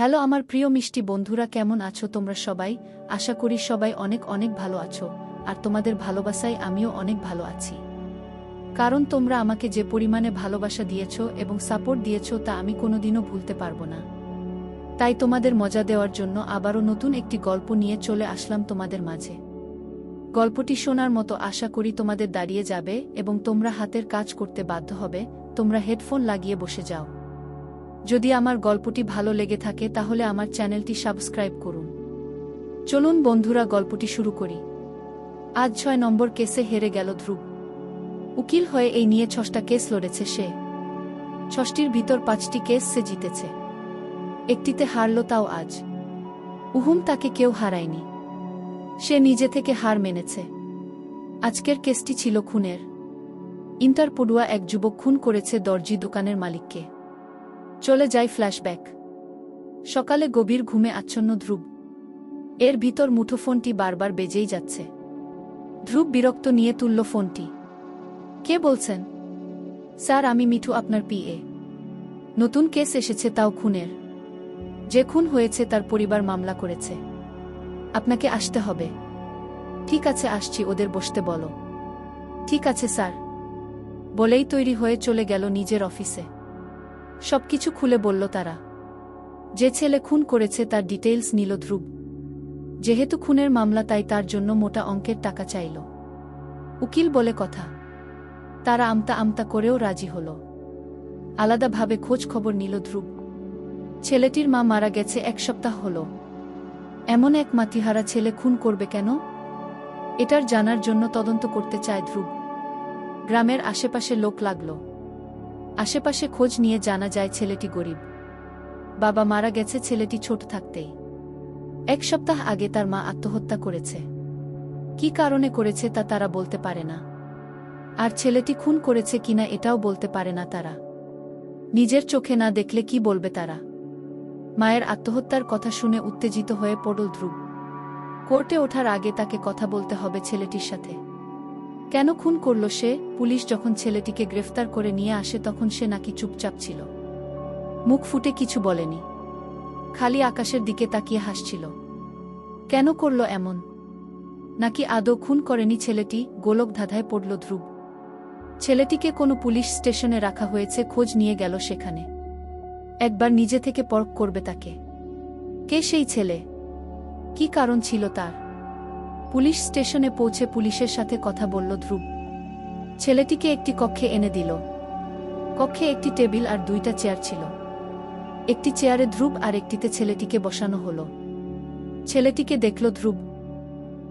Hello আমার প্রিয় মিষ্টি বন্ধুরা, কেমন আছো তোমরা সবাই? আশা করি সবাই অনেক অনেক ভালো আছো, আর তোমাদের ভালোবাসায় আমিও অনেক ভালো আছি। কারণ তোমরা আমাকে যে পরিমাণে ভালোবাসা দিয়েছ এবং সাপোর্ট দিয়েছ তা আমি কোনোদিনও ভুলতে পারব না। তাই তোমাদের মজা দেওয়ার জন্য আবারও নতুন একটি গল্প নিয়ে চলে আসলাম তোমাদের মাঝে। গল্পটি শোনার মতো আশা করি তোমাদের দাঁড়িয়ে যাবে এবং তোমরা হাতের কাজ করতে বাধ্য হবে, তোমরা হেডফোন লাগিয়ে বসে যাও। যদি আমার গল্পটি ভালো লেগে থাকে তাহলে আমার চ্যানেলটি সাবস্ক্রাইব করুন। চলুন বন্ধুরা, গল্পটি শুরু করি। আজ ছয় নম্বর কেসে হেরে গেল ধ্রুব। উকিল হয়ে এই নিয়ে ছষ্টা কেস লড়েছে সে। ছষ্টির ভিতর পাঁচটি কেস সে জিতেছে। একটিতে হারল তাও আজ। উহুম তাকে কেউ হারায়নি। সে নিজে থেকে হার মেনেছে। আজকের কেসটি ছিল খুনের। ইন্টার পড়ুয়া এক যুবক খুন করেছে দর্জি দোকানের মালিককে। চলে যায় ফ্ল্যাশব্যাক। সকালে গভীর ঘুমে আচ্ছন্ন ধ্রুব। এর ভিতর মুঠোফোনটি বারবার বেজেই যাচ্ছে। ধ্রুব বিরক্ত নিয়ে তুলল ফোনটি। কে বলছেন? স্যার, আমি মিঠু, আপনার পিএ নতুন কেস এসেছে তাও খুনের। যে খুন হয়েছে তার পরিবার মামলা করেছে। আপনাকে আসতে হবে। ঠিক আছে, আসছি, ওদের বসতে বলো। ঠিক আছে, স্যার। বলেই তৈরি হয়ে চলে গেল নিজের অফিসে। সবকিছু খুলে বলল তারা। যে ছেলে খুন করেছে তার ডিটেইলস নিল ধ্রুব। যেহেতু খুনের মামলা, তাই তার জন্য মোটা অঙ্কের টাকা চাইল। উকিল বলে কথা। তারা আমতা আমতা করেও রাজি হল। আলাদাভাবে খোঁজ খবর নিল ধ্রুব। ছেলেটির মা মারা গেছে এক সপ্তাহ হল। এমন এক মাতিহারা ছেলে খুন করবে কেন? এটার জানার জন্য তদন্ত করতে চায় ধ্রুব। গ্রামের আশেপাশে লোক লাগল। আশেপাশে খোঁজ নিয়ে জানা যায় ছেলেটি গরিব। বাবা মারা গেছে ছেলেটি ছোট থাকতেই। এক সপ্তাহ আগে তার মা আত্মহত্যা করেছে। কি কারণে করেছে তা তারা বলতে পারে না। আর ছেলেটি খুন করেছে কিনা এটাও বলতে পারে না তারা। নিজের চোখে না দেখলে কি বলবে তারা? মায়ের আত্মহত্যার কথা শুনে উত্তেজিত হয়ে পড়ল ধ্রুব। কোর্টে ওঠার আগে তাকে কথা বলতে হবে ছেলেটির সাথে। কেন খুন করল সে? পুলিশ যখন ছেলেটিকে গ্রেফতার করে নিয়ে আসে, তখন সে নাকি চুপচাপ ছিল। মুখ ফুটে কিছু বলেনি। খালি আকাশের দিকে তাকিয়ে হাসছিল। কেন করল এমন? নাকি আদৌ খুন করেনি ছেলেটি? গোলক ধাঁধায় পড়ল ধ্রুব। ছেলেটিকে কোনো পুলিশ স্টেশনে রাখা হয়েছে, খোঁজ নিয়ে গেল সেখানে। একবার নিজে থেকে পরক করবে তাকে। কে সেই ছেলে? কি কারণ ছিল তার? পুলিশ স্টেশনে পৌঁছে পুলিশের সাথে কথা বলল ধ্রুব। ছেলেটিকে একটি কক্ষে এনে দিল। কক্ষে একটি টেবিল আর দুইটা চেয়ার ছিল। একটি চেয়ারে ধ্রুব আর একটিতে ছেলেটিকে বসানো হল। ছেলেটিকে দেখল ধ্রুব।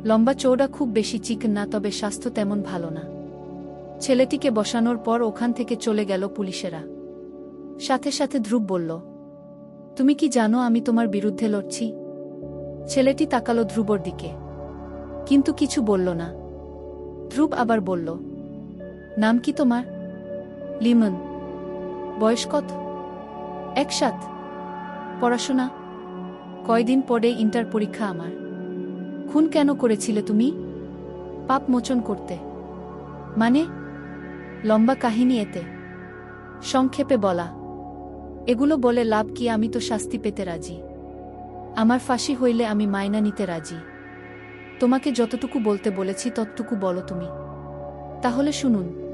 লম্বা চৌড়া খুব বেশি চিকন না, তবে স্বাস্থ্য তেমন ভালো না। ছেলেটিকে বসানোর পর ওখান থেকে চলে গেল পুলিশেরা। সাথে সাথে ধ্রুব বলল, তুমি কি জানো আমি তোমার বিরুদ্ধে লড়ছি? ছেলেটি তাকালো ধ্রুবর দিকে। কিন্তু কিছু বলল না। ধ্রুব আবার বলল, নাম কি তোমার? লিমন। বয়স কত? একসাথ পড়াশোনা? কয়দিন পরে ইন্টার পরীক্ষা আমার। খুন কেন করেছিলে তুমি? পাপ মোচন করতে। মানে? লম্বা কাহিনী এতে। সংক্ষেপে বলা। এগুলো বলে লাভ কি আমি তো শাস্তি পেতে রাজি। আমার ফাঁসি হইলে আমি মায়না নিতে রাজি। তোমাকে যতটুকু বলতে বলেছি, ততটুকু বলো তুমি। তাহলে শুনুন,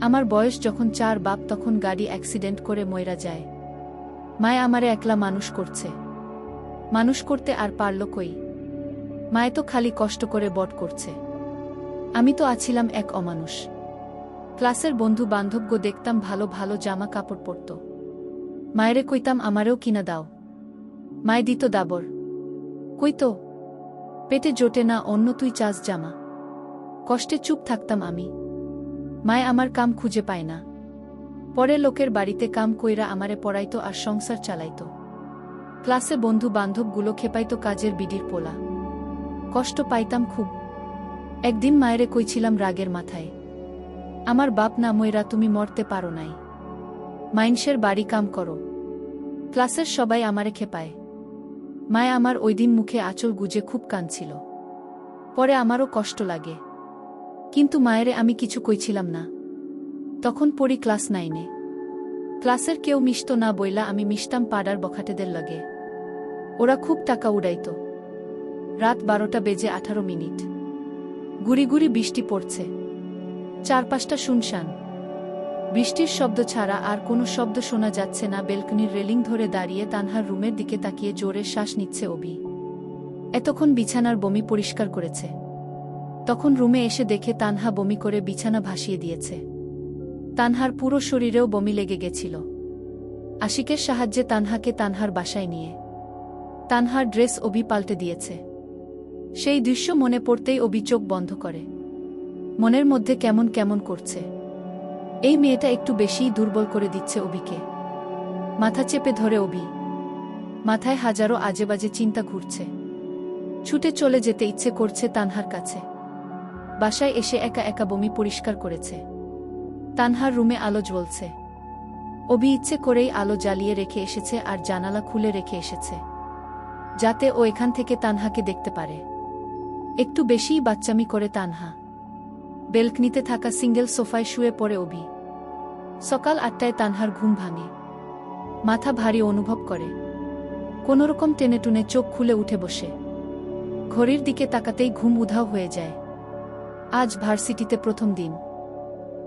আমার বয়স যখন চার, বাপ তখন গাড়ি অ্যাক্সিডেন্ট করে ময়রা যায়। মায় আমারে একলা মানুষ করছে। মানুষ করতে আর পারল কই? মায়ে তো খালি কষ্ট করে বট করছে। আমি তো আছিলাম এক অমানুষ। ক্লাসের বন্ধু বান্ধবগো দেখতাম ভালো ভালো জামা কাপড় পরত। মায়েরে কইতাম, আমারেও কিনা দাও। মায় দিত দাবর। কইতো পেটে জোটে না, অন্য তুই চাস জামা। কষ্টে চুপ থাকতাম আমি। মায় আমার কাম খুঁজে পায় না। পরে লোকের বাড়িতে কাম কইরা আমারে পড়াইতো আর সংসার চালাইতো। ক্লাসে বন্ধু বান্ধবগুলো খেপাইতো কাজের বিডির পোলা। কষ্ট পাইতাম খুব। একদিন মায়েরে কইছিলাম রাগের মাথায়। আমার বাপ না ময়রা তুমি মরতে পারো নাই। মাইনসের বাড়ি কাম করো। ক্লাসের সবাই আমারে খেপায়। মায় আমার ওই দিন মুখে আঁচল গুজে খুব কাঁদছিল। পরে আমারও কষ্ট লাগে। কিন্তু মায়েরে আমি কিছু কইছিলাম না। তখন পড়ি ক্লাস নাইনে। ক্লাসের কেউ মিশত না বইলা আমি মিশতাম পাড়ার বখাটেদের লাগে। ওরা খুব টাকা উড়াইত। রাত বারোটা বেজে আঠারো মিনিট। গুড়ি গুড়ি বৃষ্টি পড়ছে। চারপাশটা শুনশান। বৃষ্টির শব্দ ছাড়া আর কোনো শব্দ শোনা যাচ্ছে না। বেলকনির রেলিং ধরে দাঁড়িয়ে তানহার রুমের দিকে তাকিয়ে জোরে শ্বাস নিচ্ছে অবি এতক্ষণ বিছানার বমি পরিষ্কার করেছে। তখন রুমে এসে দেখে তানহা বমি করে বিছানা ভাসিয়ে দিয়েছে। তানহার পুরো শরীরেও বমি লেগে গেছিল। আশিকের সাহায্যে তানহাকে তানহার বাসায় নিয়ে। তানহার ড্রেস অবি পাল্টে দিয়েছে। সেই দৃশ্য মনে পড়তেই অবি চোখ বন্ধ করে। মনের মধ্যে কেমন কেমন করছে। এই মেয়েটা একটু বেশিই দুর্বল করে দিচ্ছে অবিকে মাথা চেপে ধরে অবি মাথায় হাজারো আজেবাজে চিন্তা ঘুরছে। ছুটে চলে যেতে ইচ্ছে করছে তানহার কাছে। বাসায় এসে একা একা বমি পরিষ্কার করেছে। তানহার রুমে আলো জ্বলছে। অবি ইচ্ছে করেই আলো জ্বালিয়ে রেখে এসেছে আর জানালা খুলে রেখে এসেছে। যাতে ও এখান থেকে তানহাকে দেখতে পারে। একটু বেশিই বাচ্চামি করে তানহা। বেলকনিতে থাকা সিঙ্গেল সোফায় শুয়ে পড়ে অবি সকাল আটটায় তানহার ঘুম ভাঙে। মাথা ভারী অনুভব করে। কোনোরকম টেনে টুনে চোখ খুলে উঠে বসে। ঘড়ির দিকে তাকাতেই ঘুম উধাও হয়ে যায়। আজ ভার্সিটিতে প্রথম দিন।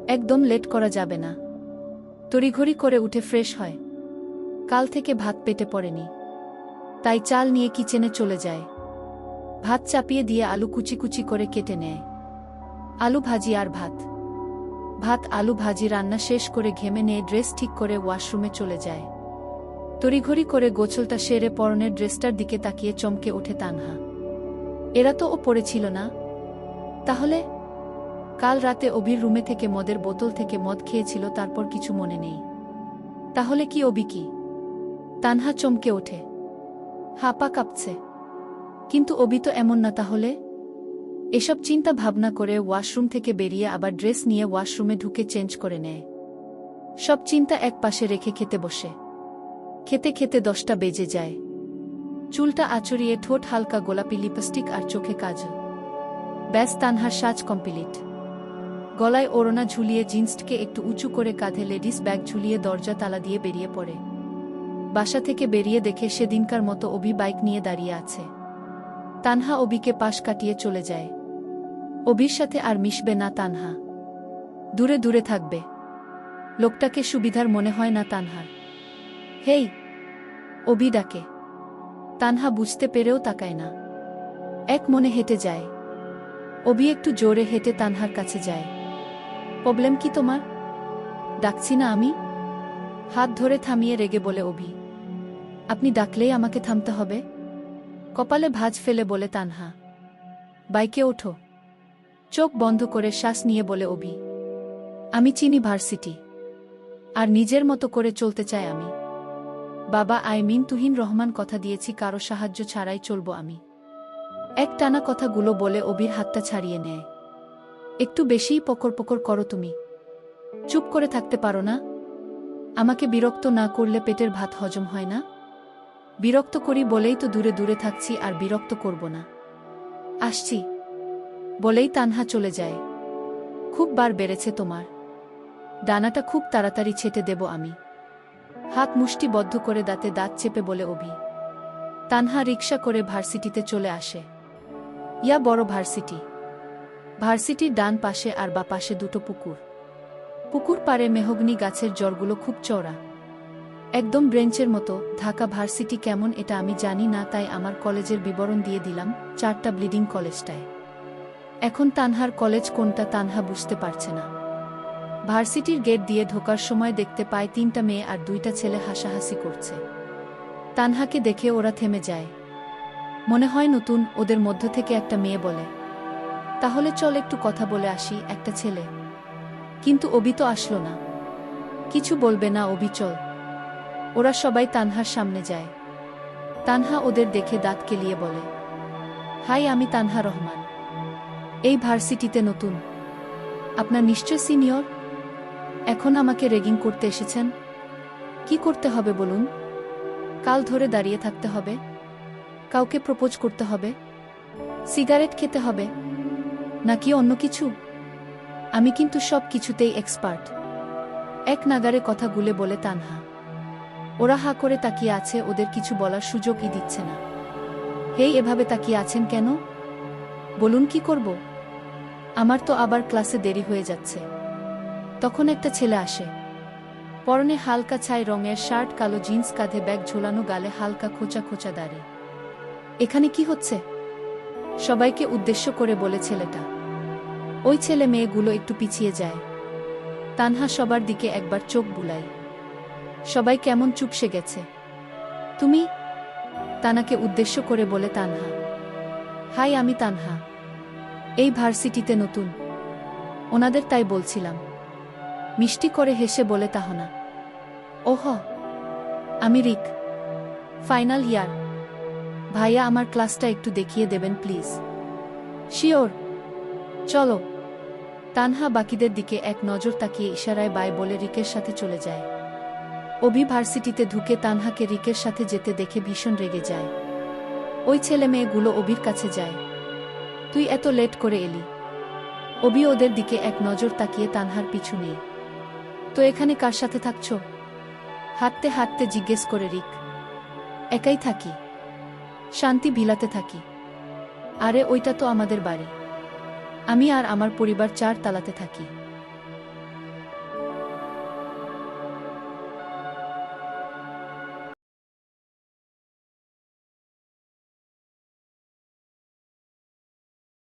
একদম লেট করা যাবে না। তড়িঘড়ি করে উঠে ফ্রেশ হয়। কাল থেকে ভাত পেটে পড়েনি। তাই চাল নিয়ে কিচেনে চলে যায়। ভাত চাপিয়ে দিয়ে আলু কুচি কুচি করে কেটে নেয়। আলু ভাজি আর ভাত। ভাত, আলু ভাজি রান্না শেষ করে ঘেমে নিয়ে ড্রেস ঠিক করে ওয়াশরুমে চলে যায়। তড়িঘড়ি করে গোছলটা সেরে পরনের ড্রেসটার দিকে তাকিয়ে চমকে ওঠে তানহা। এরা তো ও পড়েছিল না? তাহলে? কাল রাতে অবির রুমে থেকে মদের বোতল থেকে মদ খেয়েছিল, তারপর কিছু মনে নেই। তাহলে কি অবি কি? তানহা চমকে ওঠে। হাপা কাঁপছে। কিন্তু অবি তো এমন না তাহলে? এসব চিন্তা ভাবনা করে ওয়াশরুম থেকে বেরিয়ে আবার ড্রেস নিয়ে ওয়াশরুমে ঢুকে চেঞ্জ করে নেয়। সব চিন্তা এক পাশে রেখে খেতে বসে। খেতে খেতে দশটা বেজে যায়। চুলটা আচড়িয়ে ঠোঁট হালকা গোলাপি লিপস্টিক আর চোখে কাজল। ব্যাস তানহার সাজ কমপ্লিট। গলায় ওড়না ঝুলিয়ে জিন্সকে একটু উঁচু করে কাঁধে লেডিস ব্যাগ ঝুলিয়ে দরজা তালা দিয়ে বেরিয়ে পড়ে। বাসা থেকে বেরিয়ে দেখে সেদিনকার মতো অবি বাইক নিয়ে দাঁড়িয়ে আছে। তানহা অবিকে পাশ কাটিয়ে চলে যায়। অবির সাথে আর মিশবে না তানহা। দূরে দূরে থাকবে। লোকটাকে সুবিধার মনে হয় না তানহার। হেই, অবি ডাকে। তানহা বুঝতে পেরেও তাকায় না। এক মনে হেঁটে যায়। অবি একটু জোরে হেঁটে তানহার কাছে যায়। প্রবলেম কি তোমার? ডাকছি না আমি? হাত ধরে থামিয়ে রেগে বলে অভি আপনি ডাকলেই আমাকে থামতে হবে? কপালে ভাঁজ ফেলে বলে তানহা। বাইকে ওঠো। চোখ বন্ধ করে শ্বাস নিয়ে বলে, অভি, আমি চিনি ভার্সিটি। আর নিজের মতো করে চলতে চাই আমি। বাবা, আই মিন তুহিন রহমান কথা দিয়েছি, কারও সাহায্য ছাড়াই চলব আমি। এক টানা কথাগুলো বলে অবির হাতটা ছাড়িয়ে নেয়। একটু বেশিই পকর পকর করো তুমি। চুপ করে থাকতে পারো না। আমাকে বিরক্ত না করলে পেটের ভাত হজম হয় না। বিরক্ত করি বলেই তো দূরে দূরে থাকছি, আর বিরক্ত করব না। আসছি। বলেই তানহা চলে যায়। খুব বার বেড়েছে তোমার। ডানাটা খুব তাড়াতাড়ি ছেটে দেব আমি। হাত মুষ্টিবদ্ধ করে দাঁতে দাঁত চেপে বলে অভি। তানহা রিক্সা করে ভার্সিটিতে চলে আসে। ইয়া বড় ভার্সিটি। ভার্সিটির ডান পাশে আর বা পাশে দুটো পুকুর। পুকুর পাড়ে মেহগনি গাছের জড়গুলো খুব চওড়া। একদম ব্রেঞ্চের মতো, ঢাকা ভার্সিটি কেমন এটা আমি জানি না, তাই আমার কলেজের বিবরণ দিয়ে দিলাম, চারটা ব্লিডিং কলেজটায়। এখন তানহার কলেজ কোনটা তানহা বুঝতে পারছে না। ভার্সিটির গেট দিয়ে ঢোকার সময় দেখতে পায় তিনটা মেয়ে আর দুইটা ছেলে হাসাহাসি করছে। তানহাকে দেখে ওরা থেমে যায়। মনে হয় নতুন, ওদের মধ্য থেকে একটা মেয়ে বলে। তাহলে চল একটু কথা বলে আসি, একটা ছেলে। কিন্তু অবি তো আসলো না। কিছু বলবে না অবি, চল। ওরা সবাই তানহার সামনে যায়। তানহা ওদের দেখে দাঁত কেলিয়ে বলে, হাই, আমি তানহা রহমান। এই ভার্সিটিতে নতুন। আপনার নিশ্চয় সিনিয়র? এখন আমাকে রেগিং করতে এসেছেন? কি করতে হবে বলুন? কাল ধরে দাঁড়িয়ে থাকতে হবে। কাউকে প্রপোজ করতে হবে। সিগারেট খেতে হবে। নাকি অন্য কিছু? আমি কিন্তু সব কিছুতেই এক্সপার্ট। এক নাগারে কথা গুলে বলে তানহা। ওরা হা করে তাকিয়ে আছে, ওদের কিছু বলার সুযোগই দিচ্ছে না। হেই, এভাবে তাকিয়ে আছেন কেন? বলুন কি করব? আমার তো আবার ক্লাসে দেরি হয়ে যাচ্ছে। তখন একটা ছেলে আসে। পরনে হালকা ছাই রঙের শার্ট, কালো জিন্স, কাঁধে ব্যাগ, ঝোলানো গালে হালকা খোঁচা খোঁচা দাড়ি। এখানে কি হচ্ছে? সবাইকে উদ্দেশ্য করে বলে ছেলেটা। ওই ছেলে মেয়েগুলো একটু পিছিয়ে যায়। তানহা সবার দিকে একবার চোখ বুলাই সবাই কেমন চুপসে গেছে। তুমি? তানাকে উদ্দেশ্য করে বলে তানহা। হাই, আমি তানহা। এই ভার্সিটিতে নতুন। ওনাদের তাই বলছিলাম। মিষ্টি করে হেসে বলে তাহনা। ওহ, আমি রিক। Final year. ভাইয়া আমার ক্লাসটা একটু দেখিয়ে দেবেন, প্লিজ। শিওর। চলো। তানহা বাকিদের দিকে এক নজর তাকিয়ে ইশারায় বাই বলে রিকের সাথে চলে যায়। অভি ভার্সিটিতে ঢুকে তানহাকে রিকের সাথে যেতে দেখে ভীষণ রেগে যায়। ওই ছেলে মেয়েগুলো অভির কাছে যায়। তুই এত লেট করে এলি। অবি ওদের দিকে এক নজর তাকিয়ে তানহার পিছু নেই তো এখানে কার সাথে থাকছ? হাঁটতে হাঁটতে জিজ্ঞেস করে রিক। একাই থাকি। শান্তি ভিলাতে থাকি। আরে ওইটা তো আমাদের বাড়ি। আমি আর আমার পরিবার চার তালাতে থাকি।